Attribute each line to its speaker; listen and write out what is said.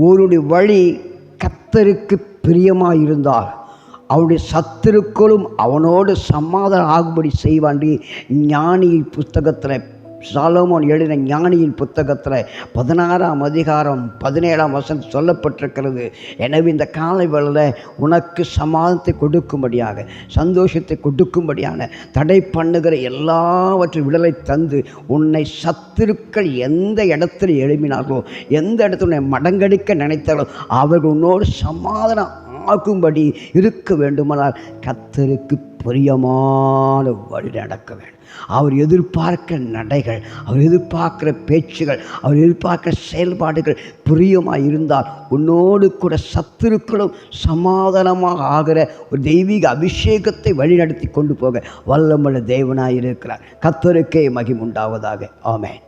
Speaker 1: ஒருடைய வழி கத்தருக்கு பிரியமாக இருந்தால் அவருடைய சத்துருக்களும் அவனோடு சமாதானம் ஆகும்படி செய்வாண்டி ஞானி புஸ்தகத்தில் சாலோமோன் எழுதின ஞானியின் புத்தகத்தில் பதினாறாம் அதிகாரம் பதினேழாம் வசனம் சொல்லப்பட்டிருக்கிறது. எனவே இந்த காலை வேளையில் உனக்கு சமாதானத்தை கொடுக்கும்படியாக சந்தோஷத்தை கொடுக்கும்படியான தடை பண்ணுகிற எல்லாவற்றையும் விடலை தந்து உன்னை சத்துருக்கள் எந்த இடத்துல எழுப்பினார்களோ எந்த இடத்துல உன்னை மடங்கடிக்க நினைத்தாலோ அவர்கள் உன்னோடு சமாதானம் ஆகும்படி இருக்க வேண்டுமானால் கத்தருக்கு பிரியமான வழி நடக்க வேண்டும். அவர் எதிர்பார்க்கிற நடைகள் அவர் எதிர்பார்க்கிற பேச்சுகள் அவர் எதிர்பார்க்கிற செயல்பாடுகள் பிரியமாக இருந்தால் உன்னோடு கூட சத்துருக்களும் சமாதானமாக ஆகிற ஒரு தெய்வீக அபிஷேகத்தை வழிநடத்தி கொண்டு போக வல்லமல்ல தேவனாக இருக்கிறார். கத்தருக்கே மகிமுண்டாவதாக ஆமேன்.